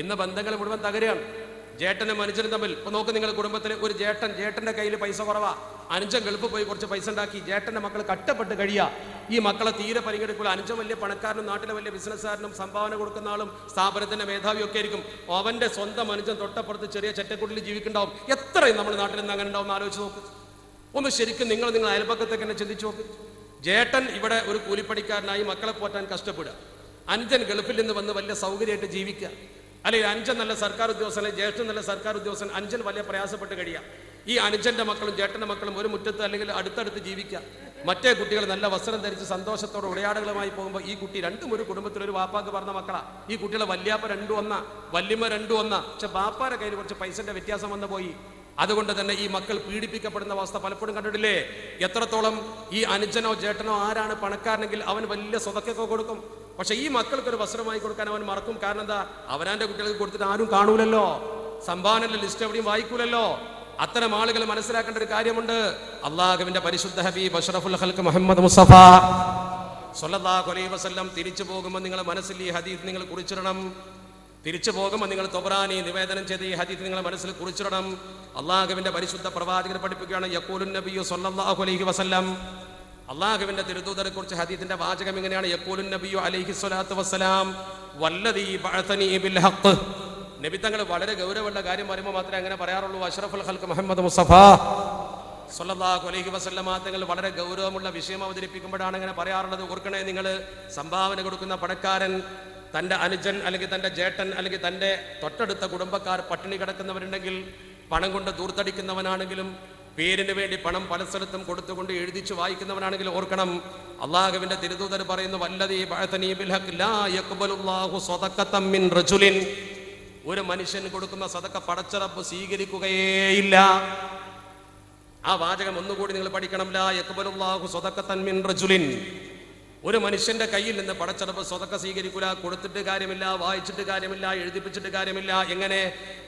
ഇന്ന് ബന്ധങ്ങൾ മുഴുവൻ തകരുകയാണ്. ജേട്ടനും അനുജനും തമ്മിൽ. ഇപ്പൊ നോക്ക് നിങ്ങൾ കുടുംബത്തിൽ ഒരു ജേട്ടൻ ജേട്ടന്റെ കയ്യിൽ പൈസ കുറവാ. അനുജൻ ഗൾഫ് പോയി കുറച്ച് പൈസ ഉണ്ടാക്കി. ജേട്ടന്റെ മക്കൾ കട്ടപ്പെട്ട് കഴിയുക ഈ മക്കളെ തീരെ പരിഗണിക്കുള്ള അനുജൻ വലിയ പണക്കാരനും നാട്ടിലെ വലിയ ബിസിനസ്സുകാരനും സംഭാവന കൊടുക്കുന്ന ആളും സ്ഥാപനത്തിന്റെ മേധാവി ഒക്കെ ആയിരിക്കും. അവന്റെ സ്വന്തം അനുജൻ തൊട്ടപ്പുറത്ത് ചെറിയ ചെറ്റക്കുട്ടിൽ ജീവിക്കണ്ടാവും എത്രയും നമ്മുടെ നാട്ടിൽ നിന്ന് അങ്ങനെ ഉണ്ടാവും ആലോചിച്ച് നോക്ക്. ഒന്ന് ശരിക്കും നിങ്ങൾ നിങ്ങൾ അയൽപക്കത്തേക്ക് തന്നെ ചിന്തിച്ചു നോക്ക്. ജേട്ടൻ ഇവിടെ ഒരു കൂലിപ്പണിക്കാരനായി മക്കളെ പോറ്റാൻ കഷ്ടപ്പെടുക. അനുജൻ ഗൾഫിൽ നിന്ന് വന്ന് വലിയ സൗകര്യമായിട്ട് ജീവിക്കുക. അല്ലെങ്കിൽ അഞ്ചൻ നല്ല സർക്കാർ ഉദ്യോഗസ്ഥൻ അല്ലെങ്കിൽ ജ്യേഷ്ഠൻ നല്ല സർക്കാർ ഉദ്യോഗസ്ഥൻ അഞ്ചൻ വലിയ പ്രയാസപ്പെട്ട് കഴിയുക. ഈ അനുജന്റെ മക്കളും ജേട്ടന്റെ മക്കളും ഒരു മുറ്റത്ത് അല്ലെങ്കിൽ അടുത്തടുത്ത് ജീവിക്കുക. മറ്റേ കുട്ടികൾ നല്ല വസ്ത്രം ധരിച്ച് സന്തോഷത്തോടെ ഉടയാടുകളുമായി പോകുമ്പോൾ ഈ കുട്ടി രണ്ടും ഒരു കുടുംബത്തിൽ ഒരു വാപ്പാക്ക് പറഞ്ഞ മക്കളാ. ഈ കുട്ടികളെ വല്യാപ്പ രണ്ടു ഒന്ന വല്യമ്മ രണ്ടു ഒന്ന പക്ഷെ ബാപ്പാരെ കയ്യിൽ കുറച്ച് പൈസന്റെ വ്യത്യാസം വന്നു പോയി. അതുകൊണ്ട് തന്നെ ഈ മക്കൾ പീഡിപ്പിക്കപ്പെടുന്ന അവസ്ഥ പലപ്പോഴും കണ്ടിട്ടില്ലേ? എത്രത്തോളം ഈ അനുജനോ ജേട്ടനോ ആരാണ് പണക്കാരനെങ്കിൽ അവൻ വലിയ സ്വതക്കൊക്കെ കൊടുക്കും. പക്ഷെ ഈ മക്കൾക്ക് ഒരു വസ്ത്രമായി കൊടുക്കാൻ അവൻ മറക്കും. കാരണം എന്താ? അവനാന്റെ കുട്ടികൾക്ക് കൊടുത്തിട്ട് ആരും കാണൂലല്ലോ. സംഭാവനയുടെ ലിസ്റ്റ് എവിടെയും വായിക്കൂലല്ലോ. അത്തരം ആളുകൾ മനസ്സിലാക്കേണ്ട ഒരു കാര്യമുണ്ട്. അള്ളാഹുവിന്റെ പരിശുദ്ധ ഹബീബ് അഷ്റഫുൽ ഹൽക്ക് മുഹമ്മദ് അലൈഹി വസല്ലം തിരിച്ചു പോകുമ്പോൾ നിങ്ങൾ മനസ്സിൽ ഈ ഹദീദ് നിങ്ങൾ കുറിച്ചിടണം. തിരിച്ചു പോകുമ്പോൾ നിങ്ങൾ തൊബറാനി നിവേദനം ചെയ്ത് ഈ ഹദീസ് നിങ്ങളെ മനസ്സിൽ കുറിച്ചിടണം. അള്ളാഹുവിന്റെ പരിശുദ്ധ പ്രവാചകർ പഠിപ്പിക്കുകയാണ്. യക്കൂലുൻ നബിയു സൊല്ലാഹുലി അലൈഹി വസല്ലം. അള്ളാഹുവിന്റെ തിരുദൂതരെ കുറിച്ച് ഹദീത്തിന്റെ വാചകം എങ്ങനെയാണ്? യക്കൂലുൻ നബിയു അലൈഹി സ്വലാത്തു വസ്സലാം വല്ലദീ ബഅതനി ബിൽ ഹഖ് നബി തങ്ങൾ വളരെ ഗൗരവമുള്ള കാര്യം പറയുമ്പോൾ മാത്രമേ അങ്ങനെ പറയാറുള്ളൂ. അഷ്റഫുൽ ഹൽക്ക് മുഹമ്മദ് മുസഫ സല്ലല്ലാഹു അലൈഹി വസല്ലമ തങ്ങൾ വളരെ ഗൗരവമുള്ള വിഷയം അവതരിപ്പിക്കുമ്പോഴാണ് അങ്ങനെ പറയാറുള്ളത്. ഓർക്കണേ നിങ്ങൾ സംഭാവന കൊടുക്കുന്ന പണക്കാരൻ തന്റെ അനുജൻ അല്ലെങ്കിൽ തന്റെ ജേട്ടൻ അല്ലെങ്കിൽ തന്റെ തൊട്ടടുത്ത കുടുംബക്കാർ പട്ടിണി കിടക്കുന്നവരുണ്ടെങ്കിൽ പണം കൊണ്ട് ദൂർത്തടിക്കുന്നവനാണെങ്കിലും പേരിന് വേണ്ടി പണം പല സ്ഥലത്തും കൊടുത്തുകൊണ്ട് എഴുതിച്ചു വായിക്കുന്നവനാണെങ്കിൽ ഓർക്കണം. അള്ളാഹുവിന്റെ തിരുദൂതർ പറയുന്നു വല്ലതീ ഒരു മനുഷ്യൻ കൊടുക്കുന്ന സതക്ക പടച്ചറപ്പ് സ്വീകരിക്കുകയേയില്ല. ആ വാചകം ഒന്നുകൂടി നിങ്ങൾ പഠിക്കണം. ലാ യക്ബലുള്ളാഹു സ്വതക്കത്തൻ മിൻ റജുലിൻ. ഒരു മനുഷ്യന്റെ കയ്യിൽ നിന്ന് പടച്ചടപ്പ് സ്വതക്ക സ്വീകരിക്കൂല കൊടുത്തിട്ട് കാര്യമില്ല വായിച്ചിട്ട് കാര്യമില്ല എഴുതിപ്പിച്ചിട്ട് കാര്യമില്ല എങ്ങനെ?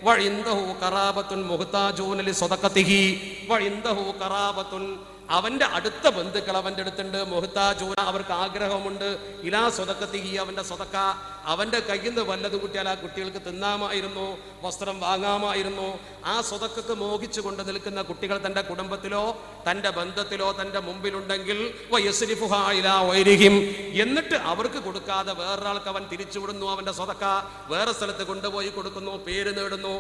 വഴിന്തഹു കറാബത്തുൻ മുഹത്താജൂനലി സ്വതക്കത്തിഹി വഴിന്തഹു കറാബത്തുൻ അവന്റെ അടുത്ത ബന്ധുക്കൾ അവന്റെ അടുത്തുണ്ട്. മുഹ്താജൂന അവർക്ക് ആഗ്രഹമുണ്ട്. ഇലാ സ്വതക്കത്തിഹി അവന്റെ സ്വതക്ക. അവന്റെ കയ്യിൽ നിന്ന് വല്ലത് കുട്ടിയാൽ ആ കുട്ടികൾക്ക് തിന്നാമായിരുന്നു. വസ്ത്രം വാങ്ങാമായിരുന്നു. ആ സ്വതക്കക്ക് മോഹിച്ചു കൊണ്ട് നിൽക്കുന്ന കുട്ടികൾ തന്റെ കുടുംബത്തിലോ തന്റെ ബന്ധത്തിലോ തന്റെ മുമ്പിലുണ്ടെങ്കിൽ എന്നിട്ട് അവർക്ക് കൊടുക്കാതെ വേറൊരാൾക്ക് അവൻ തിരിച്ചുവിടുന്നു അവന്റെ സ്വതക്ക. വേറെ സ്ഥലത്ത് കൊണ്ടുപോയി കൊടുക്കുന്നു പേര് നേടുന്നു.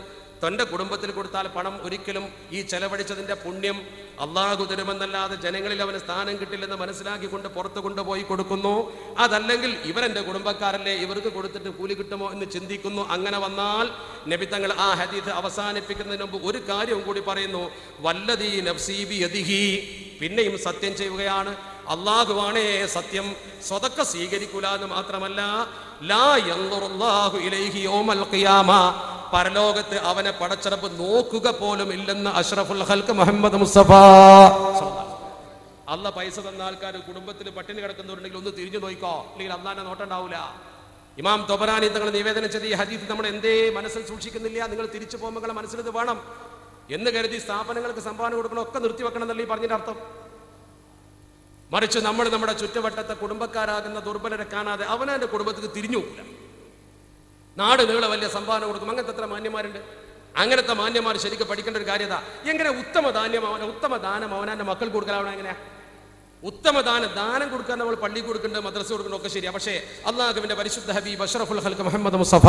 തന്റെ കുടുംബത്തിൽ കൊടുത്താൽ പണം ഒരിക്കലും ഈ ചെലവഴിച്ചതിന്റെ പുണ്യം അള്ളാഹു തരുമെന്നല്ലാതെ ജനങ്ങളിൽ അവന് സ്ഥാനം കിട്ടില്ലെന്ന് മനസ്സിലാക്കിക്കൊണ്ട് പുറത്ത് കൊണ്ടുപോയി കൊടുക്കുന്നു. അതല്ലെങ്കിൽ ഇവരെന്റെ കുടുംബക്കാരല്ലേ ഇവർക്ക് കൊടുത്തിട്ട് കൂലി കിട്ടുമോ എന്ന് ചിന്തിക്കുന്നു. അങ്ങനെ വന്നാൽ നബി തങ്ങൾ ആ ഹദീസ് അവസാനിപ്പിക്കുന്നതിന് മുമ്പ് ഒരു കാര്യവും കൂടി പറയുന്നു. വല്ലതീ നഫ്സീബി യദിഹി പിന്നെയും സത്യം ചെയ്യുകയാണ്. അള്ളാഹുവാണേ സത്യം. സ്വതക്ക സ്വീകരിക്കൂല എന്ന് മാത്രമല്ല ലാ ഇലൈഹി ഖിയാമ. പരലോകത്ത് അവനെ പടച്ചിറപ്പ് നോക്കുക പോലും ഇല്ലെന്ന് അഷ്റഫുൽ ഹൽക്ക് മുഹമ്മദ് മുസ്തഫ. അല്ല പൈസ തന്ന ആൾക്കാർ കുടുംബത്തിൽ പട്ടിണി കിടക്കുന്നവരുണ്ടെങ്കിൽ ഒന്ന് തിരിഞ്ഞു നോക്കോ അല്ലെങ്കിൽ അന്നാനെ നോട്ടുണ്ടാവൂല ഇമാം തൊബരാനി തങ്ങൾ നിവേദനം ചെയ്ത ഈ ഹദീസ് നമ്മൾ എന്തേ മനസ്സിൽ സൂക്ഷിക്കുന്നില്ല. നിങ്ങൾ തിരിച്ചു പോകുമ്പോൾ മനസ്സിൽ ഇത് വേണം എന്ന് കരുതി സ്ഥാപനങ്ങൾക്ക് സംഭാവന കൊടുക്കണം ഒക്കെ നിർത്തിവെക്കണം എന്നല്ല ഈ പറഞ്ഞതിന്റെ അർത്ഥം. മറിച്ച് നമ്മൾ നമ്മുടെ ചുറ്റുവട്ടത്തെ കുടുംബക്കാരാകുന്ന ദുർബലരെ കാണാതെ അവനവന്റെ കുടുംബത്തിൽ തിരിഞ്ഞു നാട് നീളെ വലിയ സംഭാവന കൊടുക്കും. അങ്ങനത്തെ എത്ര മാന്യന്മാരുണ്ട്? അങ്ങനത്തെ മാന്യന്മാർ ശരിക്കും പഠിക്കേണ്ട ഒരു കാര്യത എങ്ങനെ ഉത്തമ ധാന്യം ഉത്തമ ദാനം അവനാന്റെ മക്കൾ കൊടുക്കലാവണം എങ്ങനെയാ? ഉത്തമ ദാനം ദാനം കൊടുക്കാൻ നമ്മൾ പള്ളി കൊടുക്കേണ്ടത് മദ്രസ കൊടുക്കേണ്ടത് ഒക്കെ ശരിയാ. പക്ഷേ അള്ളാഹുവിന്റെ പരിശുദ്ധ ഹബീബ് അഷ്റഫുൽ ഹൽക്ക് മുഹമ്മദ് മുസഫ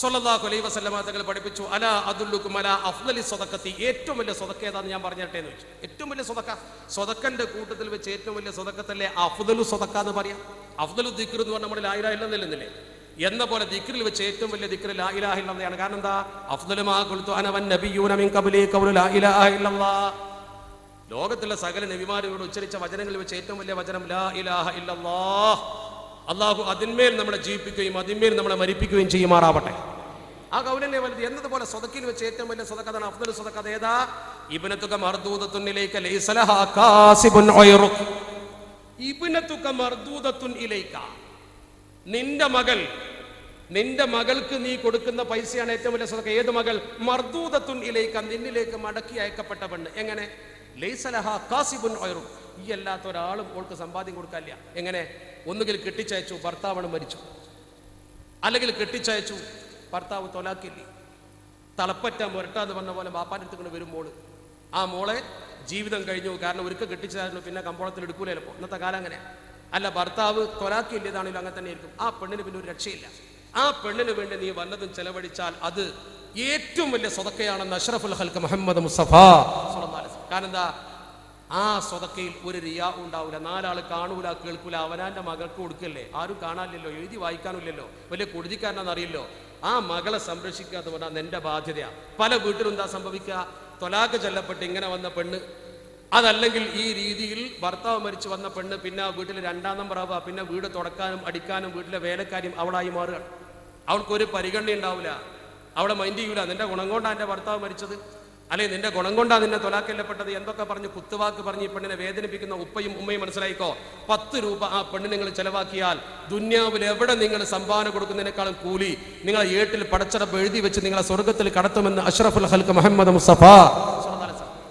സല്ലല്ലാഹു അലൈഹി വസല്ലമ തങ്ങൾ പഠിപ്പിച്ചു അല അദുല്ലുക്കും അല അഫ്ദലി സ്വതക്കത്തി ഏറ്റവും വലിയ സ്വതക്ക ഏതാന്ന് ഞാൻ പറഞ്ഞിട്ടേ എന്ന് വെച്ചു. ഏറ്റവും വലിയ സ്വതക്ക സ്വതക്കന്റെ കൂട്ടത്തിൽ വെച്ച് ഏറ്റവും വലിയ സ്വതക്കത്തല്ലേ അഫ്ദലു സ്വതക്ക എന്ന് പറയാം? അഫ്ദലു ദിക്ർ എന്ന് പറഞ്ഞാൽ നമ്മൾ ആയിരം ഇല്ലെന്നില്ലേ? എന്ന പോലെ ദിക്റിൽ വെച്ച് ഏറ്റവും വലിയ ദിക്ർ ലാ ഇലാഹ ഇല്ലല്ലയാണ് കാരണം എന്താ? അഫ്ദലുമാ ഖുൽതു അന വൻ നബിയ്യൂന മിൻ ഖബ്ലി ഖൗലു ലാ ഇലാഹ ഇല്ലല്ലാഹ്. ലോകത്തിലെ സകല നബിമാരോട് ഉച്ചരിച്ച വചനങ്ങളിൽ വെച്ച് ഏറ്റവും വലിയ വചനം ലാ ഇലാഹ ഇല്ലല്ലാഹ്. അള്ളാഹു അതിന്മേൽ നമ്മളെ ജീവിപ്പിക്കുകയും അതിന്മേൽ നമ്മളെ മരിപ്പിക്കുകയും ചെയ്യുമാറാവട്ടെ. ആ കൗലന്നെ വലുത് എന്നതുപോലെ സ്വതക്കിൽ വെച്ച് ഏറ്റവും വലിയ സ്വതക്കതാണ് അഫ്ദൽ സ്വതക്കത ഏതാ? ഇബനത്തുക മർദൂദത്തുന്നിലേക്ക് ലൈസലഹ കാസിബുൻ ഉയറുക് ഇബനത്തുക മർദൂദത്തുൻ ഇലൈക. നിന്റെ മകൾ നിന്റെ മകൾക്ക് നീ കൊടുക്കുന്ന പൈസയാണ് ഏറ്റവും വലിയ സ്വതക്ക. ഏത് മകൾ? മർദൂതത്തുൻ ഇലൈക്ക നിന്നിലേക്ക് മടക്കി അയക്കപ്പെട്ട പെണ്ണ് എങ്ങനെ ലൈസലഹ കാസിബുൻ ഈ അല്ലാത്ത ഒരാളും ഓൾക്ക് സമ്പാദ്യം കൊടുക്കാനില്ല. എങ്ങനെ? ഒന്നുകിൽ കെട്ടിച്ചയച്ചു ഭർത്താവണം മരിച്ചു. അല്ലെങ്കിൽ കെട്ടിച്ചയച്ചു ഭർത്താവ് തൊലാക്കില്ലേ? തളപ്പറ്റ മുരട്ടാന്ന് പറഞ്ഞ പോലെ ബാപ്പാന്റെ അടുത്ത് വരുമ്പോൾ ആ മോളെ ജീവിതം കഴിഞ്ഞു. കാരണം ഒരുക്ക കെട്ടിച്ചതായിരുന്നു. പിന്നെ കമ്പോളത്തിൽ എടുക്കൂലല്ലോ ഇന്നത്തെ കാലം അങ്ങനെ. അല്ല ഭർത്താവ് കൊലാക്കില്ലതാണെങ്കിലും അങ്ങനെ തന്നെ ആയിരിക്കും. ആ പെണ്ണിന് പിന്നെ ഒരു രക്ഷയില്ല. ആ പെണ്ണിന് വേണ്ടി നീ വല്ലതും ചെലവഴിച്ചാൽ അത് ഏറ്റവും വലിയ സ്വതക്കയാണെന്ന് അഷ്റഫുൽ ഹൽക്ക് മുഹമ്മദ് മുസ്തഫ. കാരണം എന്താ? ആ സ്വതക്കയിൽ ഒരു റിയാ ഉണ്ടാവില്ല നാലാൾ കാണൂല കേൾക്കൂല. അവനാന്റെ മകൾക്ക് കൊടുക്കല്ലേ? ആരും കാണാനില്ലല്ലോ. എഴുതി വായിക്കാനില്ലല്ലോ. വലിയ കുടുതിക്കാരനാണെന്ന് അറിയില്ലോ. ആ മകളെ സംരക്ഷിക്കുക എന്ന് പറഞ്ഞാൽ ബാധ്യതയാണ് പല വീട്ടിലും എന്താ സംഭവിക്കുക? തൊലാക്ക് ചെല്ലപ്പെട്ട് ഇങ്ങനെ വന്ന പെണ്ണ് അതല്ലെങ്കിൽ ഈ രീതിയിൽ ഭർത്താവ് മരിച്ചു വന്ന പെണ്ണ് പിന്നെ ആ വീട്ടിൽ രണ്ടാം നമ്പർ ആവുക പിന്നെ വീട് തുടക്കാനും അടിക്കാനും വീട്ടിലെ വേലക്കാരിയും അവളായി മാറുകയാണ് അവൾക്കൊരു പരിഗണന ഉണ്ടാവില്ല. അവളെ മൈൻഡ് ചെയ്യൂല. നിന്റെ ഗുണം കൊണ്ടാണ് എന്റെ ഭർത്താവ് മരിച്ചത്? അല്ലെ നിന്റെ ഗുണം കൊണ്ടാണ് നിന്നെ തൊലാക്കല്ലപ്പെട്ടത്? എന്തൊക്കെ പറഞ്ഞ് കുത്തുവാക്ക് പറഞ്ഞ് ഈ പെണ്ണിനെ വേദനിപ്പിക്കുന്ന ഉപ്പയും ഉമ്മയും മനസ്സിലായിക്കോ? പത്ത് രൂപ ആ പെണ്ണ് നിങ്ങൾ ചെലവാക്കിയാൽ ദുന്യാവിൽ എവിടെ നിങ്ങൾ സംഭാവന കൊടുക്കുന്നതിനേക്കാളും കൂലി നിങ്ങളെ ഏട്ടിൽ പടച്ചടപ്പ് എഴുതി വെച്ച് നിങ്ങളെ സ്വർഗത്തിൽ കടത്തുമെന്ന് അഷ്റഫുൽ ഹൽക്ക് മുഹമ്മദ് മുസ്തഫ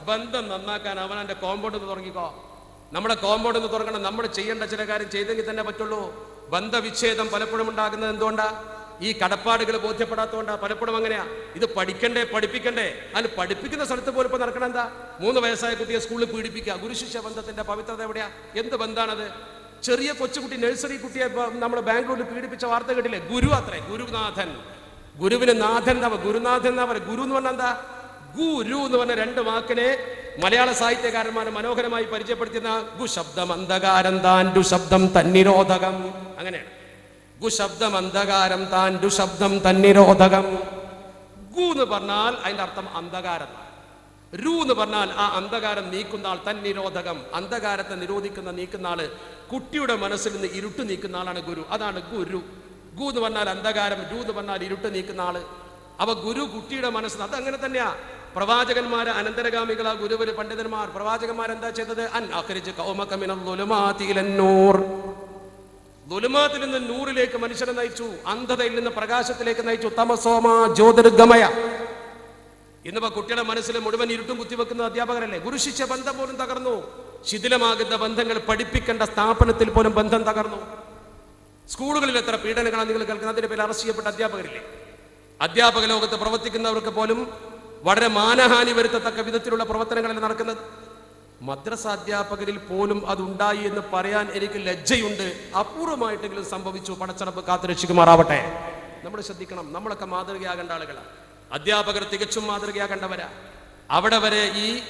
ബന്ധം നന്നാക്കാൻ അവൻ എന്റെ കോമ്പൗണ്ട് തുടങ്ങിക്കോ. നമ്മുടെ കോമ്പൗണ്ട് ഒന്ന് തുറക്കണം നമ്മൾ ചെയ്യേണ്ട ചില കാര്യം ചെയ്തെങ്കിൽ തന്നെ പറ്റുള്ളൂ. ബന്ധവിച്ഛേദം പലപ്പോഴും ഉണ്ടാകുന്നത് എന്തുകൊണ്ടാ? ഈ കടപ്പാടുകൾ ബോധ്യപ്പെടാത്തതുകൊണ്ടാ. പലപ്പോഴും അങ്ങനെയാ. ഇത് പഠിക്കണ്ടേ പഠിപ്പിക്കണ്ടേ? അതിന് പഠിപ്പിക്കുന്ന സ്ഥലത്ത് പോലും ഇപ്പൊ നടക്കണം എന്താ? മൂന്ന് വയസ്സായ കുട്ടിയെ സ്കൂളിൽ പീഡിപ്പിക്കുക. ഗുരുശിഷ്യ ബന്ധത്തിന്റെ പവിത്രത എവിടെയാ? എന്ത് ബന്ധാണത്? ചെറിയ കൊച്ചുകുട്ടി നഴ്സറി കുട്ടിയെ നമ്മൾ ബാംഗ്ലൂരിൽ പീഡിപ്പിച്ച വാർത്ത കേട്ടില്ലേ? ഗുരു അത്രേ. ഗുരുനാഥൻ. ഗുരുവിന് നാഥൻ എന്നാ ഗുരുനാഥൻ എന്നാ പറയുക? ഗുരു എന്ന് പറഞ്ഞാൽ എന്താ? ഗുരു എന്ന് പറഞ്ഞ രണ്ട് വാക്കിനെ മലയാള സാഹിത്യകാരന്മാരെ മനോഹരമായി പരിചയപ്പെടുത്തുന്ന ഗുശബ്ദം അന്ധകാരം താൻ ശബ്ദം തന്നിരോധകം. അങ്ങനെയാണ്. ഗുശബ്ദം അന്ധകാരം താൻ ശബ്ദം തന്നിരോധകം. ഗു എന്ന് പറഞ്ഞാൽ അതിന്റെ അർത്ഥം അന്ധകാരം. രു എന്ന് പറഞ്ഞാൽ ആ അന്ധകാരം നീക്കുന്ന ആൾ തന്നിരോധകം. അന്ധകാരത്തെ നിരോധിക്കുന്ന നീക്കുന്ന ആൾ കുട്ടിയുടെ മനസ്സിൽ നിന്ന് ഇരുട്ട് നീക്കുന്ന ആളാണ് ഗുരു. അതാണ് ഗുരു ഗു എന്ന് പറഞ്ഞാൽ അന്ധകാരം രു എന്ന് പറഞ്ഞാൽ ഇരുട്ട് നീക്കുന്ന ആൾ. അപ്പൊ ഗുരു കുട്ടിയുടെ മനസ്സിൽ അത് അങ്ങനെ തന്നെയാ. പ്രവാചകന്മാര് അനന്തരഗാമികളാ ഗുരുവര് പണ്ഡിതന്മാർ. പ്രവാചകന്മാർ എന്താ ചെയ്തത്? അൻ ദുലുമാത്തിൽ നിന്ന് നൂറിലേക്ക് മനുഷ്യനെ നയിച്ചു അന്ധതയിൽ നിന്ന് പ്രകാശത്തിലേക്ക് നയിച്ചു. തമസോമ ജ്യോതിർഗമയ. ഇന്നിപ്പോ കുട്ടിയുടെ മനസ്സിൽ മുഴുവൻ ഇരുട്ടും കുത്തിവെക്കുന്ന അധ്യാപകരല്ലേ? ഗുരു ശിഷ്യ ബന്ധം പോലും തകർന്നു. ശിഥിലമാകുന്ന ബന്ധങ്ങൾ പഠിപ്പിക്കേണ്ട സ്ഥാപനത്തിൽ പോലും ബന്ധം തകർന്നു. സ്കൂളുകളിൽ എത്ര പീഡനങ്ങളാണ് നിങ്ങൾ കേൾക്കുന്നത്? അതിന്റെ പേരിൽ അറസ്റ്റ് ചെയ്യപ്പെട്ട അധ്യാപകരില്ലേ? അധ്യാപക ലോകത്ത് പ്രവർത്തിക്കുന്നവർക്ക് പോലും വളരെ മാനഹാനി വരുത്തത്തക്ക വിധത്തിലുള്ള പ്രവർത്തനങ്ങളല്ല നടക്കുന്നത്? മദ്രസ അധ്യാപകരിൽ പോലും അതുണ്ടായി എന്ന് പറയാൻ എനിക്ക് ലജ്ജയുണ്ട്. അപൂർവമായിട്ടെങ്കിലും സംഭവിച്ചു. പടച്ചടപ്പ് കാത്തുരക്ഷിക്കുമാറാവട്ടെ നമ്മൾ ശ്രദ്ധിക്കണം. നമ്മളൊക്കെ മാതൃകയാകേണ്ട ആളുകളാണ് അധ്യാപകർ തികച്ചും മാതൃകയാകേണ്ടവരാ. അവിടെ വരെ ഈ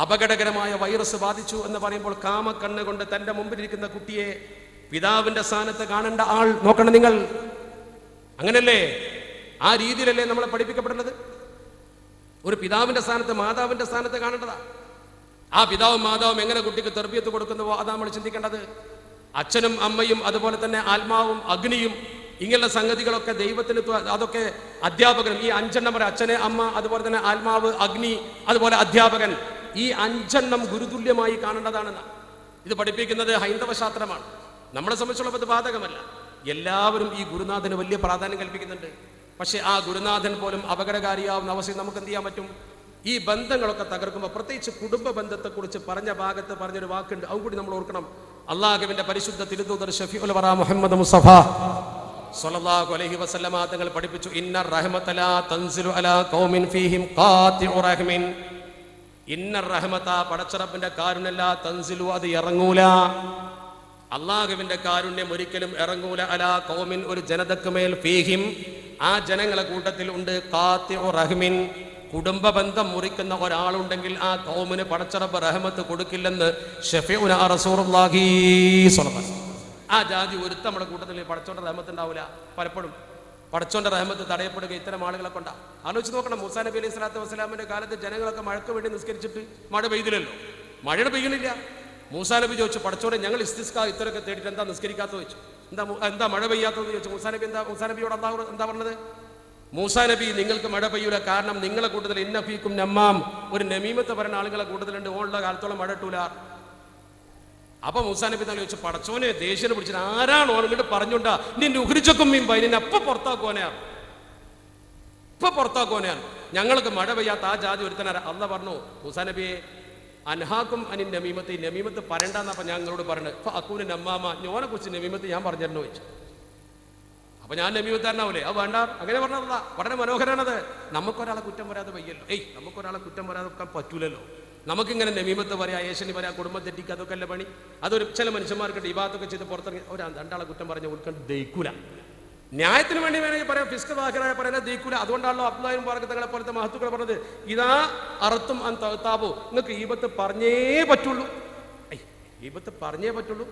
അപകടകരമായ വൈറസ് ബാധിച്ചു എന്ന് പറയുമ്പോൾ കാമ കണ്ണുകൊണ്ട് തന്റെ മുമ്പിലിരിക്കുന്ന കുട്ടിയെ പിതാവിന്റെ സ്ഥാനത്ത് കാണേണ്ട ആൾ നോക്കണം നിങ്ങൾ. അങ്ങനല്ലേ? ആ രീതിയിലല്ലേ നമ്മളെ പഠിപ്പിക്കപ്പെടുന്നത്? ഒരു പിതാവിന്റെ സ്ഥാനത്ത് മാതാവിന്റെ സ്ഥാനത്ത് കാണേണ്ടതാ. ആ പിതാവും മാതാവും എങ്ങനെ കുട്ടിക്ക് തെർബിയത്ത് കൊടുക്കുന്നുവോ അതാ നമ്മൾ ചിന്തിക്കേണ്ടത്. അച്ഛനും അമ്മയും അതുപോലെ തന്നെ ആത്മാവും അഗ്നിയും ഇങ്ങനെയുള്ള സംഗതികളൊക്കെ ദൈവത്തിന് അതൊക്കെ അധ്യാപകൻ ഈ അഞ്ചെണ്ണം വരെ അച്ഛനെ അമ്മ അതുപോലെ തന്നെ ആത്മാവ് അഗ്നി അതുപോലെ അധ്യാപകൻ ഈ അഞ്ചെണ്ണം ഗുരുതുല്യമായി കാണേണ്ടതാണെന്ന്. ഇത് പഠിപ്പിക്കുന്നത് ഹൈന്ദവ ശാസ്ത്രമാണ് നമ്മളെ സംബന്ധിച്ചുള്ള ബാധകമല്ല. എല്ലാവരും ഈ ഗുരുനാഥന് വലിയ പ്രാധാന്യം കൽപ്പിക്കുന്നുണ്ട്. പക്ഷെ ആ ഗുരുനാഥൻ പോലും അപകടകാരിയാവുന്ന അവസ്ഥയിൽ നമുക്ക് എന്ത് ചെയ്യാൻ പറ്റും? ഈ ബന്ധങ്ങളൊക്കെ തകർക്കുമ്പോൾ പ്രത്യേകിച്ച് കുടുംബ ബന്ധത്തെക്കുറിച്ച് പറഞ്ഞ ഭാഗത്ത് പറഞ്ഞൊരു വാക്കുണ്ട്. അതും കൂടി നമ്മൾ ഓർക്കണം. അള്ളാഹുവിന്റെ പരിശുദ്ധ തിരുതൂതർ ഷഫീഉൽ വറ മുഹമ്മദ് മുസഫ സ്വല്ലല്ലാഹു അലൈഹി വസല്ലമ തങ്ങൾ പഠിപ്പിച്ചു ഇന്ന റഹ്മത്തലാ തൻസിലു അലാ ഖൗമിൻ ഫീഹിം ഖാതിഉ റഹ്മിൻ. ഇന്ന റഹ്മത്ത പടച്ചറപ്പിന്റെ കാരുണല്ല തൻസിലു അത് ഇറങ്ങൂല. അള്ളാഹുവിന്റെ കാരുണ്യം ഒരിക്കലും ഇറങ്ങൂല. അലാ കോമിൻ ഒരു ജനതക്ക് മേൽ ഫീഹിം. ആ ജനങ്ങളെ കൂട്ടത്തിൽ ഉണ്ട് ഖാതിഉ റഹ്മിൻ. കുടുംബ ബന്ധം മുറിക്കുന്ന ഒരാളുണ്ടെങ്കിൽ ആ കോമിന് പടച്ചറപ്പ് റഹ്മത്ത് കൊടുക്കില്ലെന്ന് ആ ജാതി ഒരുത്ത നമ്മുടെ കൂട്ടത്തിൽ പടച്ചോന്റെ റഹ്മത്ത് ഉണ്ടാവില്ല പലപ്പോഴും. പടച്ചോന്റെ റഹ്മത്ത് തടയപ്പെടുക ഇത്തരം ആളുകളെ കൊണ്ടാ. ആലോചിച്ച് നോക്കണം മുസാ നബി അലൈഹി സ്വലാത്തു വസ്സലാമിന്റെ കാലത്ത് ജനങ്ങളൊക്കെ മഴക്ക് വേണ്ടി നിസ്കരിച്ചിട്ട് മഴ പെയ്തില്ലല്ലോ. മഴയുടെ പെയ്യണില്ല മൂസാ നബി ചോദിച്ചു പടച്ചോടെ ഞങ്ങൾ ഇസ്തിസ്ക ഇത്തരൊക്കെ തേടിയിട്ട് എന്താ നിസ്കരിക്കാത്ത ചോദിച്ചു എന്താ എന്താ മഴ പെയ്യാത്തതെന്ന് ചോദിച്ചു മൂസാ നബി എന്താ മൂസാ നബിയോട് എന്താ എന്താ പറഞ്ഞത്? മൂസാ നബി നിങ്ങൾക്ക് മഴ പെയ്യൂല. കാരണം നിങ്ങളെ കൂട്ടത്തിൽ ഇന്നഫീക്കും നമ്മാം. ഒരു നമീമത്ത് പറയുന്ന ആളുകളെ കൂട്ടത്തിലുണ്ട്. ഓളുള്ള കാലത്തോളം മഴ ഇട്ടൂല അപ്പൊ മൂസാ നബി തന്നെ ചോദിച്ചു പടച്ചോനെ ദേഷ്യം പിടിച്ചിട്ട് ആരാണ് ഓൻ പറഞ്ഞുണ്ടാ? നിന്റെ ഉഹരിച്ചക്കും മീൻ നിന്നെ അപ്പൊ പുറത്താക്കോനെയാണ് ഇപ്പൊ പുറത്താക്കോനെയാണ് ഞങ്ങൾക്ക് മഴ പെയ്യാത്ത ആ ജാതി ഒരുത്തനാരാ? അല്ല പറഞ്ഞു മൂസാ നബിയെ അൻഹാക്കും അനി നമീമത്ത്. നമീമത്ത് പറയണ്ടെന്നപ്പോ ഞാൻ നിങ്ങളോട് പറഞ്ഞത് അപ്പൊ അക്കൂന് നമ്മാമ. ഞോനെ കുറിച്ച് നമീമത്ത് ഞാൻ പറഞ്ഞിരുന്നു വെച്ചു അപ്പൊ ഞാൻ നബിയുദ്ധാരനാവൂലേ അത് വേണ്ട. അങ്ങനെ പറഞ്ഞതാ. വളരെ മനോഹരമാണത് നമുക്കൊരാളെ കുറ്റം വരാതെ വയ്യല്ലോ. ഏയ് നമുക്കൊരാളെ കുറ്റം വരാതെ വെക്കാൻ പറ്റൂലല്ലോ. നമുക്കിങ്ങനെ നമീമത്ത് പറയാ ഏശനി പറയാ കുടുംബം തെറ്റിക്കുക അതൊക്കെ അല്ല പണി? അതൊരു ചില മനുഷ്യന്മാർക്ക് ഡിബാത്തൊക്കെ ചെയ്ത് പുറത്തിറങ്ങി. ഒരു രണ്ടാളെ കുറ്റം പറഞ്ഞ ഉൾക്കൊണ്ട് ദഹിക്കൂല. ന്യായത്തിന് വേണ്ടി വേണമെങ്കിൽ പറയാം. ഫിസ്ക് ദാഖിറായ പറയുന്നത് ദീക്കൂല അതുകൊണ്ടാണല്ലോ അബ്ദുല്ലാഹിം പാർക്കത്തങ്ങളെ പോലത്തെ മഹത്തുക്കൾ പറഞ്ഞത് ഇതാ അറുത്തും അൻ തകത്താവോ നിങ്ങൾക്ക് ഈപത്ത് പറഞ്ഞേ പറ്റുള്ളൂ. ഈപത്ത് പറഞ്ഞേ പറ്റുള്ളൂ.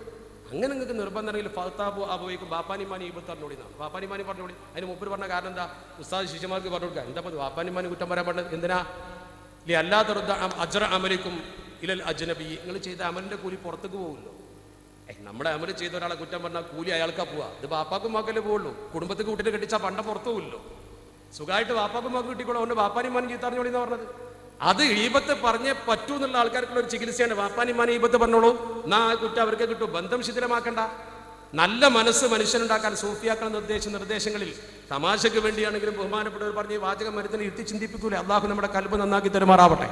അങ്ങനെ നിങ്ങൾക്ക് നിർബന്ധമെങ്കിൽ ഫത്താബു അബോയ്ക്കും ബാപ്പാനിമാനി ഈപത്ത് പറഞ്ഞോളി എന്നാണ്. ബാപ്പാനിമാനി പറഞ്ഞോളി അതിന് മുമ്പ് പറഞ്ഞ കാരണം എന്താ? ഉസ്താദ് ശിഷ്യന്മാർക്ക് പറഞ്ഞു കൊടുക്കുക എന്താ പറഞ്ഞു ബാപ്പാനിമാനി കുറ്റം പറയാൻ പറഞ്ഞത് എന്തിനാ? ഇല്ലേ അല്ലാതെ അജറ അമലിക്കും ഇലൽ അജ്നബി. നിങ്ങൾ ചെയ്ത അമലിന്റെ കൂലി പുറത്തേക്ക് പോകുമല്ലോ നമ്മുടെ അമൽ ചെയ്ത ഒരാളെ കുറ്റം പറഞ്ഞാൽ കൂലി അയാൾക്കാ പോവാ. ഇത് ബാപ്പാക്കും മക്കല്ലേ പോവുള്ളൂ. കുടുംബത്തിൽ കൂട്ടിട്ട് കെട്ടിച്ചാൽ പണ്ട പുറത്തു പോകില്ലോ സുഖമായിട്ട് ബാപ്പാക്കും മക്കൾ കിട്ടിക്കോളൂ. അതുകൊണ്ട് ബാപ്പാനും മാനും ചീത്തറിഞ്ഞോളി എന്ന് പറഞ്ഞത്. അത് ഈപത്ത് പറഞ്ഞേ പറ്റൂ എന്നുള്ള ആൾക്കാർക്കുള്ള ഒരു ചികിത്സയാണ് ബാപ്പാനും മാനും ഈപത്ത് പറഞ്ഞോളൂ. എന്നാ ആ കുറ്റം അവർക്ക് കിട്ടും. ബന്ധം ശിഥിലമാക്കണ്ട. നല്ല മനസ്സ് മനുഷ്യനുണ്ടാക്കാൻ സൂഫിയാക്കൾ നിർദ്ദേശ നിർദ്ദേശങ്ങളിൽ തമാശയ്ക്ക് വേണ്ടിയാണെങ്കിലും ബഹുമാനപ്പെട്ടവർ പറഞ്ഞ് വാചകം മരുന്നിനെ ഇരുത്തി ചിന്തിപ്പിക്കൂലേ. അള്ളാഹു നമ്മുടെ കൽബ് നന്നാക്കി തരുമാറാവട്ടെ.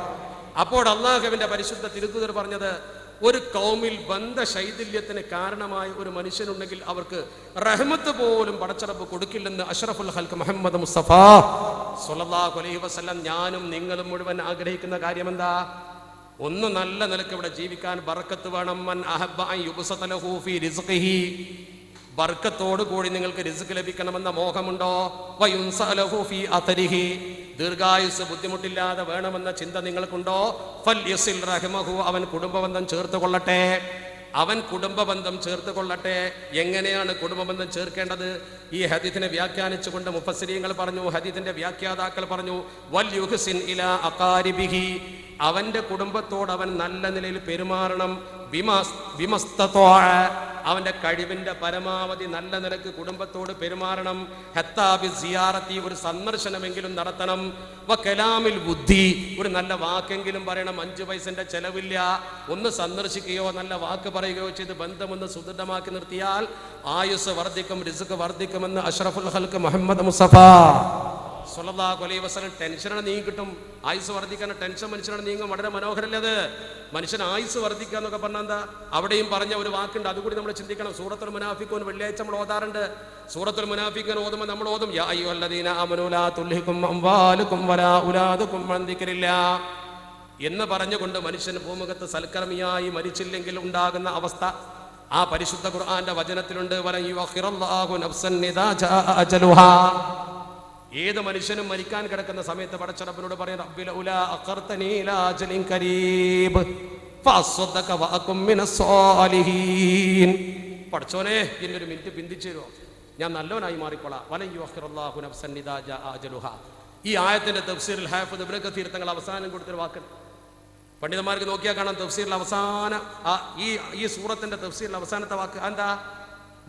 അപ്പോൾ അള്ളാഹുവിന്റെ പരിശുദ്ധ തിരുത്തുതർ പറഞ്ഞത് ഒരു കൗമിൽ ബന്ധശൈഥില്യത്തിന് കാരണമായ ഒരു മനുഷ്യനുണ്ടെങ്കിൽ അവർക്ക് റഹ്മത്ത് പോലും പടച്ചറപ്പ് കൊടുക്കില്ലെന്ന് അഷ്റഫുൽ ഹൽക്ക് മുഹമ്മദ് മുസ്തഫ സല്ലല്ലാഹു അലൈഹി വസല്ലം ഞാനും നിങ്ങളും മുഴുവൻ ആഗ്രഹിക്കുന്ന കാര്യം എന്താ ഒന്ന് നല്ല നിലയ്ക്ക് ഇവിടെ ജീവിക്കാൻ ബറക്കത്ത് വേണം. മൻ അഹബ്ബ റിസ്ഖിഹി. ബർക്കത്തോടു കൂടി നിങ്ങൾക്ക് റിസ്ക് ലഭിക്കണമെന്ന മോഹമുണ്ടോ? ദീർഘായുസ് ബുദ്ധിമുട്ടില്ലാതെ വേണമെന്ന ചിന്ത നിങ്ങൾക്കുണ്ടോ? റഹ്മഹു അവൻ കുടുംബബന്ധം ചേർത്ത് കൊള്ളട്ടെ അവൻ കുടുംബബന്ധം ചേർത്ത് കൊള്ളട്ടെ എങ്ങനെയാണ് കുടുംബബന്ധം ചേർക്കേണ്ടത്? ഈ ഹദീത്തിനെ വ്യാഖ്യാനിച്ചുകൊണ്ട് മുഫസ്സിരീങ്ങൾ പറഞ്ഞു ഹദീത്തിന്റെ വ്യാഖ്യാതാക്കൾ പറഞ്ഞു വൽ ഇല അഖാരിബിഹി. അവന്റെ കുടുംബത്തോട് അവൻ നല്ല നിലയിൽ പെരുമാറണം. ബിമസ്തത്വാ അവന്റെ കഴിവിന്റെ പരമാവധി നല്ല നിലയ്ക്ക് കുടുംബത്തോട് പെരുമാറണം. ഹത്താബി സിയാറത്തി ഒരു സന്ദർശനമെങ്കിലും നടത്തണം. കലാമിൽ ബുദ്ധി ഒരു നല്ല വാക്കെങ്കിലും പറയണം. അഞ്ചു പൈസന്റെ ചെലവില്ല. ഒന്ന് സന്ദർശിക്കുകയോ നല്ല വാക്ക് പറയുകയോ ചെയ്ത് ബന്ധമൊന്ന് സുദൃഢമാക്കി നിർത്തിയാൽ ആയുസ് വർദ്ധിക്കും റിസുക്ക് വർദ്ധിക്കുമെന്ന് അഷ്റഫുൽ ഹൽക്ക് മുഹമ്മദ് മുസഫ അലൈഹി വസല്ലം ടെൻഷനാണ് നീങ്ങി കിട്ടും ആയുസ് വർദ്ധിക്കാൻ ടെൻഷൻ മനുഷ്യനാണ് നീങ്ങും. വളരെ മനോഹരല്ലേ അത്? മനുഷ്യൻ ആയുസ് വർദ്ധിക്കുക എന്നൊക്കെ പറഞ്ഞാൽ എന്താ? അവിടെയും പറഞ്ഞ ഒരു വാക്കുണ്ട്. അതുകൂടി നമ്മൾ ചിന്തിക്കണം. സൂറത്തുൽ മുനാഫിക്കോൻ വെള്ളിയാഴ്ച നമ്മൾ ഓതാറുണ്ട്. സൂറത്തുൽ മുനാഫിക്കൻ ഓതുമ്പോൾ നമ്മൾ ഓതും. യാ അയ്യുഹല്ലദീന ആമനൂ ലാ തുൽഹികും അംവാലുകും വലാ ഉലാദുകും അൻ ദിക്രില്ലാ. എന്ന് പറഞ്ഞുകൊണ്ട് മനുഷ്യൻ ഭൂമുഖത്ത് സൽക്കർമ്മിയായി മരിച്ചില്ലെങ്കിൽ ഉണ്ടാകുന്ന അവസ്ഥ ആ പരിശുദ്ധ ഖുർആന്റെ വചനത്തിലുണ്ട്. വലൻ യുഅഖിറല്ലാഹു നഫ്സൻ ഇദാ ജാഅ അജലുഹാ. ഏത് മനുഷ്യനും മരിക്കാൻ കിടക്കുന്ന സമയത്ത് പടച്ചറപ്പിനോട് പറയും റബ്ബില ഉലാ അഖർതനീ കരീബ് ഫഅസ്വദ്ദക വഅകും മിനസ് സ്വാലിഹീൻ. പടച്ചോനെ എന്നെ ഒരു മിനിറ്റ് പിന്തിച്ചു ഞാൻ നല്ലവനായി ജാഅ ഈ ആയത്തിന്റെ തഫ്സീറിൽ ഹാഫിദ് ഇബ്നു കസീർ തങ്ങൾ അവസാനം കൊടുത്തൊരു വാക്കുണ്ട് പണ്ഡിതന്മാർക്ക് നോക്കിയാൽ കാണാം തഫ്സീറിൽ അവസാന ഈ ഈ സൂറത്തിന്റെ തഫ്സീറിൽ അവസാനത്തെ വാക്ക് എന്താ?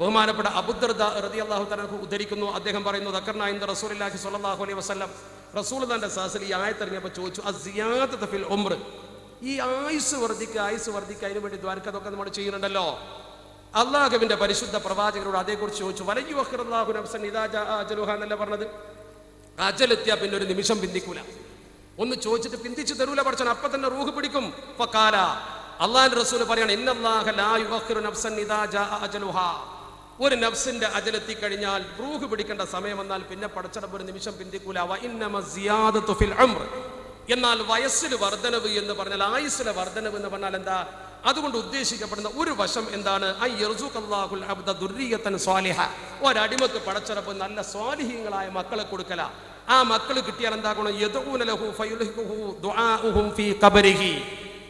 ബഹുമാനപ്പെട്ട അബുദ്ദർദ റതി അള്ളാഹു തലഹു ഉദ്ധരിക്കുന്നു. അദ്ദേഹം പറയുന്നു ദക്കർന ഇന്ദ റസൂലില്ലാഹി സ്വല്ലല്ലാഹു അലൈഹി വസല്ലം. റസൂൽ തന്റെ സാസിൽ ഈ ആയത്തിറങ്ങിയപ്പോൾ ചോദിച്ചു അസിയാദത്ത് ഫിൽ ഉംർ. ഈ ആയുസ് വർദ്ധിക്കുക ആയുസ് വർദ്ധിക്കുക അതിനു വേണ്ടി ദ്വാരക്ക അതൊക്കെ നമ്മൾ ചെയ്യുന്നുണ്ടല്ലോ. അള്ളാഹുവിന്റെ പരിശുദ്ധ പ്രവാചകരോട് അതേക്കുറിച്ച് ചോദിച്ചു വലയു അഖിറല്ലാഹു നഫ്സൻ ഇദാ ജാഅ അജലുഹ പറഞ്ഞത്? അജലെത്തിയ പിന്നെ ഒരു നിമിഷം പിന്തിക്കൂല. ഒന്ന് ചോദിച്ചിട്ട് പിന്തിച്ചു തരൂല പഠിച്ചാൽ അപ്പൊ തന്നെ റൂഹ് പിടിക്കും. അള്ളാഹിന്റെ റസൂൽ പറയാണ് ഇന്നല്ലാഹ ലാ യുഅഖിറു നഫ്സൻ ഇദാ ജാഅ അജലുഹാ. ഒരു നഫ്സിന്റെ അജലെത്തി കഴിഞ്ഞാൽ റൂഹ് പിടിക്കേണ്ട സമയം വന്നാൽ പിന്നെ പടച്ചടപ്പ് ഒരു നിമിഷം പിന്തിക്കൂല. വ ഇന്നമ സിയാദത്തു ഫിൽ ഉംർ. എന്നാൽ വയസ്സിൽ വർധനവ് എന്ന് പറഞ്ഞാൽ ആയുസ്സിലെ വർധനവ് എന്ന് പറഞ്ഞാൽ എന്താ? അതുകൊണ്ട് ഉദ്ദേശിക്കപ്പെടുന്ന ഒരു വശം എന്താണ്? സ്വാലിഹ. ഒരടിമക്ക് പടച്ചറപ്പ് നല്ല സ്വാലിഹീങ്ങളായ മക്കളെ കൊടുക്കല. ആ മക്കൾ കിട്ടിയാൽ എന്താകണം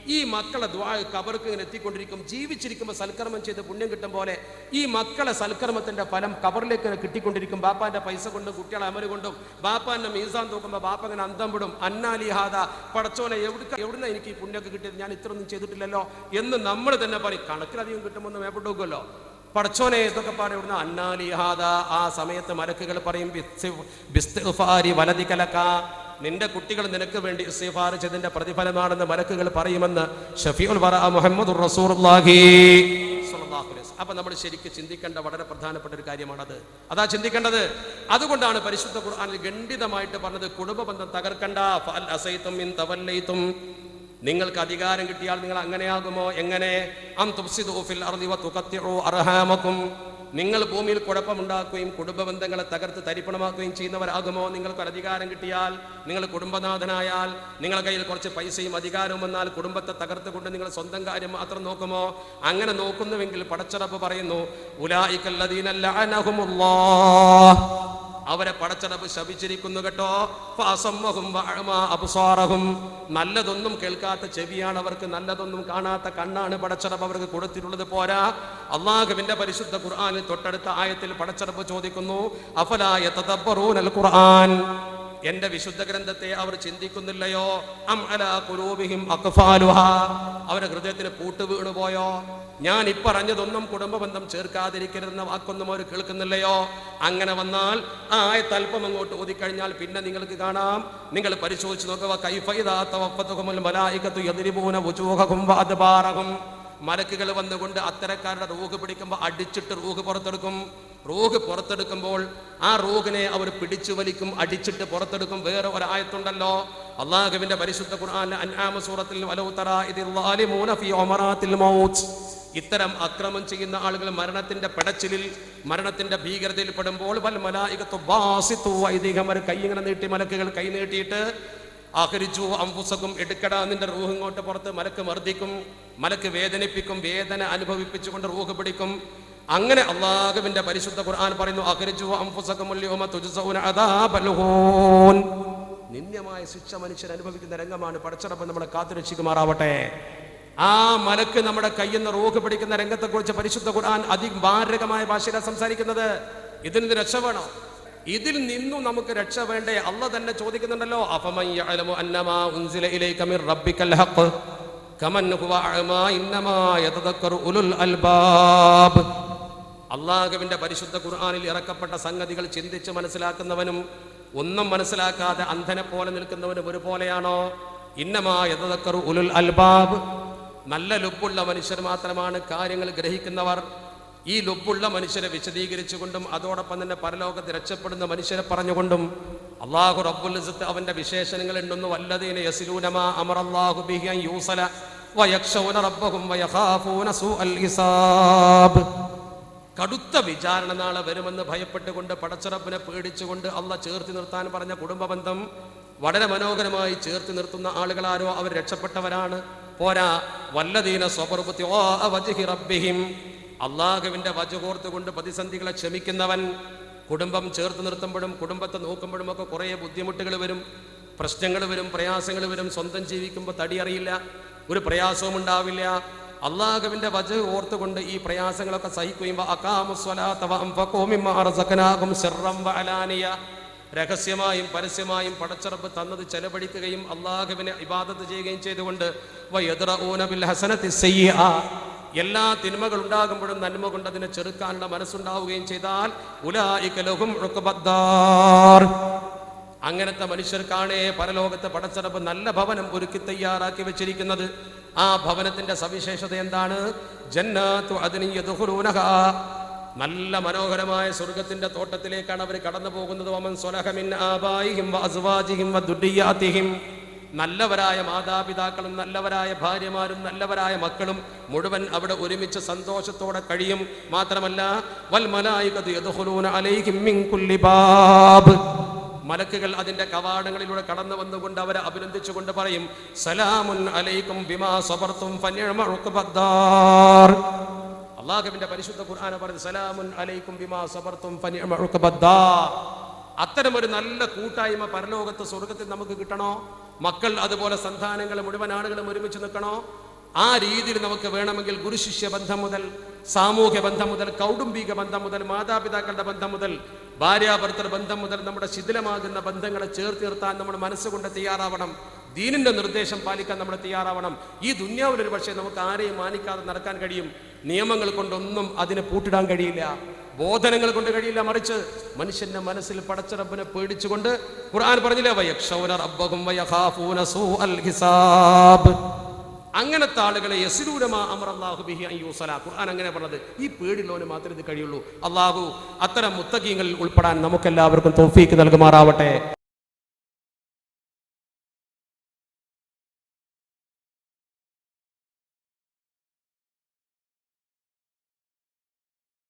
ഈ മക്കളെ ദ്വാ കബർക്ക് ഇങ്ങനെ എത്തിക്കൊണ്ടിരിക്കും. ജീവിച്ചിരിക്കുമ്പോൾ സൽക്കർമ്മം ചെയ്ത് പുണ്യം കിട്ടും പോലെ ഈ മക്കളെ സൽക്കർമ്മത്തിന്റെ ഫലം കബറിലേക്ക് കിട്ടിക്കൊണ്ടിരിക്കും. ബാപ്പാന്റെ പൈസ കൊണ്ടും കുട്ടികളെ അമൽ കൊണ്ടും ബാപ്പാന്റെ മീസാൻ തൂക്കുമ്പോൾ ബാപ്പ ഇങ്ങനെ അന്തം വിടും. അന്നാലിഹാദ പടച്ചോനെ എവിടെ എവിടുന്ന എനിക്ക് ഈ പുണ്യമൊക്കെ കിട്ടിയത്? ഞാൻ ഇത്രയൊന്നും ചെയ്തിട്ടില്ലല്ലോ എന്ന് നമ്മൾ തന്നെ പറയും. കണക്കിലധികം കിട്ടുമെന്ന് ഒന്ന് മേപ്പിട്ട് നോക്കുമല്ലോ പടച്ചോനെ ഇതൊക്കെ പാടെ ഇവിടുന്ന് അന്നാലിഹാദ ആ സമയത്ത് മലക്കുകൾ പറയും നിന്റെ കുട്ടികൾ നിനക്ക് വേണ്ടി സിഫാരിച്ചതിന്റെ പ്രതിഫലമാണെന്ന് മലക്കുകൾ പറയുമെന്ന് ഷഫീഉൽ വറ മുഹമ്മദ് വസല്ലം. അപ്പൊ നമ്മൾ ശരിക്കും ചിന്തിക്കേണ്ട വളരെ പ്രധാനപ്പെട്ട ഒരു കാര്യമാണത്. അതാ ചിന്തിക്കേണ്ടത്. അതുകൊണ്ടാണ് പരിശുദ്ധ ഖുർആനിൽ ഗണ്ഡിതമായിട്ട് പറഞ്ഞത് കുടുംബ ബന്ധം തകർക്കണ്ട. നിങ്ങൾക്ക് അധികാരം കിട്ടിയാൽ നിങ്ങൾ അങ്ങനെയാകുമോ? എങ്ങനെ? അം തുഫ്സിദു ഫിൽ അർളി വതുഖത്തിഉ അർഹാമക്കും നിങ്ങൾ ഭൂമിയിൽ കുഴപ്പമുണ്ടാക്കുകയും കുടുംബ ബന്ധങ്ങളെ തകർത്ത് തരിപ്പണമാക്കുകയും ചെയ്യുന്നവരാകുമോ? നിങ്ങൾക്ക് അധികാരം കിട്ടിയാൽ നിങ്ങൾ കുടുംബനാഥനായാൽ നിങ്ങളുടെ കയ്യിൽ കുറച്ച് പൈസയും അധികാരവും വന്നാൽ കുടുംബത്തെ തകർത്തുകൊണ്ട് നിങ്ങൾ സ്വന്തം കാര്യം മാത്രം നോക്കുമോ? അങ്ങനെ നോക്കുന്നുവെങ്കിൽ പടച്ചറപ്പ് പറയുന്നു ഉലായിക്കല്ലദീനല്ലാഹുമുല്ലാഹ് അവരെ പടച്ചടപ്പ് ശപിച്ചിരിക്കുന്നു കേട്ടോ. അപസാറഹും നല്ലതൊന്നും കേൾക്കാത്ത ചെവിയാണ് അവർക്ക് നല്ലതൊന്നും കാണാത്ത കണ്ണാണ് പടച്ചടപ്പ് അവർക്ക് കൊടുത്തിട്ടുള്ളത്. പോരാ. അള്ളാഹുവിന്റെ പരിശുദ്ധ ഖുർആാനിൽ തൊട്ടടുത്ത ആയത്തിൽ പടച്ചടപ്പ് ചോദിക്കുന്നു അഫലായ ഖുർആൻ? എന്റെ വിശുദ്ധ ഗ്രന്ഥത്തെ അവർ ചിന്തിക്കുന്നില്ലയോ? അം അലാ അവരുടെ ഹൃദയത്തിന് പൂട്ട് വീണുപോയോ? ഞാൻ ഇപ്പറഞ്ഞതൊന്നും കുടുംബ ബന്ധം ചേർക്കാതിരിക്കരുതെന്ന വാക്കൊന്നും അവർ കേൾക്കുന്നില്ലയോ? അങ്ങനെ വന്നാൽ ആയത്ത് അല്പം അങ്ങോട്ട് ഓതിക്കഴിഞ്ഞാൽ പിന്നെ നിങ്ങൾക്ക് കാണാം. നിങ്ങൾ പരിശോധിച്ച് നോക്കുക. മലക്കുകൾ വന്നുകൊണ്ട് അത്തരക്കാരുടെ റൂഹ് പിടിക്കുമ്പോൾ അടിച്ചിട്ട് റൂഹ് പുറത്തെടുക്കും. റൂഹ് പുറത്തെടുക്കുമ്പോൾ ആ റൂഹിനെ അവർ പിടിച്ചു വലിക്കും അടിച്ചിട്ട് പുറത്തെടുക്കും. വേറെ ഒരായത്തുണ്ടല്ലോ. അള്ളാഹുവിന്റെ പരിശുദ്ധ ഖുർആൻ സൂറത്തിൽ ഇത്തരം അക്രമം ചെയ്യുന്ന ആളുകൾ മരണത്തിന്റെ പെടച്ചിലിൽ മരണത്തിന്റെ ഭീകരതയിൽ പെടുമ്പോൾ കൈ ഇങ്ങനെ നീട്ടി മലക്കുകൾ കൈ നീട്ടിയിട്ട് ആഹരിച്ചു അംഫുസക്കും എടുക്കടാ നിന്റെ റൂഹ് ഇങ്ങോട്ട് പുറത്ത്. മലക്ക് മർദ്ദിക്കും മലക്ക് വേദനിപ്പിക്കും വേദന അനുഭവിപ്പിച്ചുകൊണ്ട് റൂഹ് പിടിക്കും. അങ്ങനെ അള്ളാഹുവിന്റെ പരിശുദ്ധ ഖുർആൻ പറയുന്നു. നിന്ദ്യമായ ശിക്ഷ മനുഷ്യൻ അനുഭവിക്കുന്ന രംഗമാണ്. പടച്ചടപ്പ് നമ്മളെ കാത്തുരക്ഷിക്കുമാറാവട്ടെ. ആ മലക്ക് നമ്മുടെ കയ്യിൽ നിന്ന് റൂഹ് പിടിക്കുന്ന രംഗത്തെക്കുറിച്ച് പരിശുദ്ധ ഖുർആൻ അതിമാരകമായ ഭാഷയിലാണ് സംസാരിക്കുന്നത്. ഇതിൽ നിന്ന് രക്ഷ വേണോ? ഇതിൽ നിന്നും നമുക്ക് രക്ഷ വേണ്ടേ? അല്ല തന്നെ ചോദിക്കുന്നുണ്ടല്ലോ അഫമൻ അള്ളാഹുവിന്റെ പരിശുദ്ധ ഖുർആാനിൽ ഇറക്കപ്പെട്ട സംഗതികൾ ചിന്തിച്ച് മനസ്സിലാക്കുന്നവനും ഒന്നും മനസ്സിലാക്കാതെ അന്ധനെ പോലെ നിൽക്കുന്നവനും ഒരുപോലെയാണോ? ഇന്നമാ യതദക്കറു ഉലുൽ അൽബാബ്. നല്ല ലുബുള്ള മനുഷ്യർ മാത്രമാണ് കാര്യങ്ങൾ ഗ്രഹിക്കുന്നവർ. ഈ ലുബുള്ള മനുഷ്യരെ വിശദീകരിച്ചുകൊണ്ടും അതോടൊപ്പം തന്നെ പരലോകത്ത് രക്ഷപ്പെടുന്ന മനുഷ്യരെ പറഞ്ഞുകൊണ്ടും അള്ളാഹു റബ്ബുൽ അവന്റെ വിശേഷണങ്ങൾ ഉണ്ടെന്ന് വല്ലതീനെ അൻ യൂസല വയക്ഷൗന റബ്ബഹും വയഖാഫൂന സൂഅൽ ഹിസാബ്. കടുത്ത വിചാരണ നാളെ വരുമെന്ന് ഭയപ്പെട്ടുകൊണ്ട് പടച്ചുറപ്പിനെ പേടിച്ചുകൊണ്ട് അള്ള ചേർത്തി നിർത്താൻ പറഞ്ഞ കുടുംബ ബന്ധം വളരെ മനോഹരമായി ചേർത്തി നിർത്തുന്ന ആളുകളാരോ അവർ രക്ഷപ്പെട്ടവരാണ്. പോരാ വല്ലതീന റബ്ബിഹിം. അള്ളാഹുവിന്റെ വജകോർത്തുകൊണ്ട് പ്രതിസന്ധികളെ ക്ഷമിക്കുന്നവൻ. കുടുംബം ചേർത്ത് നിർത്തുമ്പോഴും കുടുംബത്തെ നോക്കുമ്പോഴും ഒക്കെ കുറേ ബുദ്ധിമുട്ടുകൾ വരും. പ്രശ്നങ്ങൾ വരും പ്രയാസങ്ങൾ വരും. സ്വന്തം ജീവിക്കുമ്പോൾ തടിയറിയില്ല ഒരു പ്രയാസവും ഉണ്ടാവില്ല. അള്ളാഹുവിന്റെ വജ ഓർത്തുകൊണ്ട് ഈ പ്രയാസങ്ങളൊക്കെ സഹിക്കുകയും രഹസ്യമായും പരസ്യമായും പടച്ചറപ്പ് തന്നത് ചെലവഴിക്കുകയും അള്ളാഹുവിനെ ഇബാദത്ത് ചെയ്യുകയും ചെയ്തുകൊണ്ട് എല്ലാ തിന്മകൾ ഉണ്ടാകുമ്പോഴും നന്മ കൊണ്ട് അതിനെ ചെറുക്കാനുള്ള മനസ്സുണ്ടാവുകയും ചെയ്താൽ അങ്ങനത്തെ മനുഷ്യർക്കാണേ പരലോകത്തെ പടച്ചറപ്പ് നല്ല ഭവനം ഒരുക്കി തയ്യാറാക്കി വെച്ചിരിക്കുന്നത്. ആ ഭവനത്തിന്റെ സവിശേഷത എന്താണ്? നല്ല മനോഹരമായ സ്വർഗത്തിന്റെ തോട്ടത്തിലേക്കാണ് അവർ കടന്നു പോകുന്നത്. ആബായിഹിം നല്ലവരായ മാതാപിതാക്കളും നല്ലവരായ ഭാര്യമാരും നല്ലവരായ മക്കളും മുഴുവൻ അവിടെ ഒരുമിച്ച് സന്തോഷത്തോടെ കഴിയും. മാത്രമല്ല വൽ അലൈഹിം മിൻ കുല്ലി ബാബ്. മലക്കുകൾ അതിന്റെ കവാടങ്ങളിലൂടെ കടന്നു വന്നുകൊണ്ട് അവരെ അഭിനന്ദിച്ചുകൊണ്ട് പറയും സലാമുൻ അലൈക്കും ബിമാ സബർത്തും അള്ളാഹുവിന്റെ പരിശുദ്ധ ഖുർആന പറഞ്ഞു സലാമുൻ അലൈക്കും ബിമാ സബർത്തും അത്തരം ഒരു നല്ല കൂട്ടായ്മ പരലോകത്ത് സ്വർഗത്തിൽ നമുക്ക് കിട്ടണോ? മക്കൾ അതുപോലെ സന്താനങ്ങൾ മുഴുവൻ ആളുകളും ഒരുമിച്ച് നിൽക്കണോ? ആ രീതിയിൽ നമുക്ക് വേണമെങ്കിൽ ഗുരുശിഷ്യ ബന്ധം മുതൽ സാമൂഹ്യ ബന്ധം മുതൽ കൗടുംബിക ബന്ധം മുതൽ മാതാപിതാക്കളുടെ ബന്ധം മുതൽ ഭാര്യാഭർത്തൃ ബന്ധം മുതൽ നമ്മുടെ ശിഥിലമാകുന്ന ബന്ധങ്ങളെ ചേർത്ത് നിർത്താൻ നമ്മൾ മനസ്സുകൊണ്ട് തയ്യാറാവണം. ദീനിന്റെ നിർദ്ദേശം പാലിക്കാൻ നമ്മൾ തയ്യാറാവണം. ഈ ദുന്യാവിൽ ഒരു പക്ഷേ നമുക്ക് ആരെയും മാനിക്കാതെ നടക്കാൻ കഴിയും. നിയമങ്ങൾ കൊണ്ടൊന്നും അതിനെ പൂട്ടിടാൻ കഴിയില്ല. ബോധനങ്ങൾ കൊണ്ട് കഴിയില്ല. മറിച്ച് മനുഷ്യന്റെ മനസ്സിൽ പടച്ച റബ്ബിനെ പേടിച്ചുകൊണ്ട് ഖുർആൻ പറഞ്ഞില്ലേ? അങ്ങനത്തെ ആളുകളെ യസിലൂരമാ അള്ളാഹു ബിഹി അയ്യൂസല യൂസല. ഖുർആൻ അങ്ങനെ പറഞ്ഞത്. ഈ പേടിയുള്ളവന് മാത്രമേ ഇത് കഴിയുള്ളൂ. അള്ളാഹു അത്തരം മുത്തകീങ്ങളിൽ ഉൾപ്പെടാൻ നമുക്കെല്ലാവർക്കും തോഫീക്ക് നൽകുമാറാവട്ടെ.